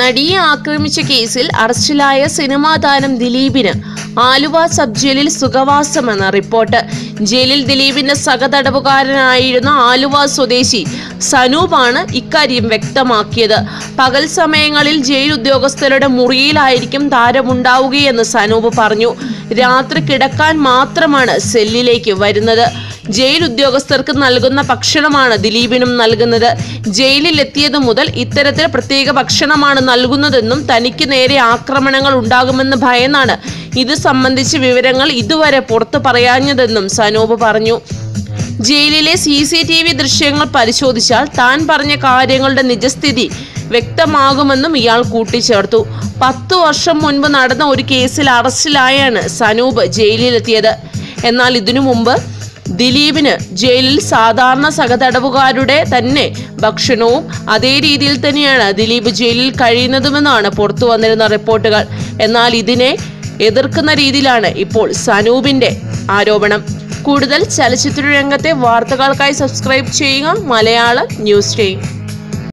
നടിയെ ആക്രമിച്ച കേസിൽ അറസ്റ്റിലായ സിനിമാ താരം ദിലീപിന് ആലുവ സബ് ജയിലിൽ സുഖവാസമെന്ന റിപ്പോർട്ട്. ജയിലിൽ ദിലീപിന്റെ സഹതടവുകാരനായിരുന്ന ആലുവ സ്വദേശി സനൂപാണ് ഇക്കാര്യം വ്യക്തമാക്കിയത്. പകൽ സമയങ്ങളിൽ ജയിൽ ഉദ്യോഗസ്ഥരുടെ മുറിയിലായിരിക്കും താരമുണ്ടാവുകയെന്ന് സനൂപ് പറഞ്ഞു. രാത്രി കിടക്കാൻ മാത്രമാണ് സെല്ലിലേക്ക് വരുന്നത്. ജയിൽ ഉദ്യോഗസ്ഥർക്ക് നൽകുന്ന ഭക്ഷണമാണ് ദിലീപിനും നൽകുന്നത്. ജയിലിൽ എത്തിയതു മുതൽ ഇത്തരത്തിൽ പ്രത്യേക ഭക്ഷണമാണ് നൽകുന്നതെന്നും തനിക്ക് നേരെ ആക്രമണങ്ങൾ ഉണ്ടാകുമെന്ന് ഭയന്നാണ്. ഇത് സംബന്ധിച്ച് വിവരങ്ങൾ ഇതുവരെ പുറത്തു പറയാഞ്ഞതെന്നും സനൂപ് പറഞ്ഞു. ജയിലിലെ സി സി ടി വി ദൃശ്യങ്ങൾ പരിശോധിച്ചാൽ താൻ പറഞ്ഞ കാര്യങ്ങളുടെ നിജസ്ഥിതി വ്യക്തമാകുമെന്നും ഇയാൾ കൂട്ടിച്ചേർത്തു. പത്തു വർഷം മുൻപ് നടന്ന ഒരു കേസിൽ അറസ്റ്റിലായാണ് സനൂപ് ജയിലിലെത്തിയത്. എന്നാൽ ഇതിനു മുമ്പ് ദിലീപിന് ജയിലിൽ സാധാരണ സഹതടവുകാരുടെ തന്നെ ഭക്ഷണവും അതേ രീതിയിൽ തന്നെയാണ് ദിലീപ് ജയിലിൽ കഴിയുന്നതുമെന്നാണ് പുറത്തു വന്നിരുന്ന റിപ്പോർട്ടുകൾ. എന്നാൽ ഇതിനെ എതിർക്കുന്ന രീതിയിലാണ് ഇപ്പോൾ സനൂപിന്റെ ആരോപണം. കൂടുതൽ ചലച്ചിത്ര രംഗത്തെ വാർത്തകൾക്കായി സബ്സ്ക്രൈബ് ചെയ്യുക മലയാള ന്യൂസ് ടൈം.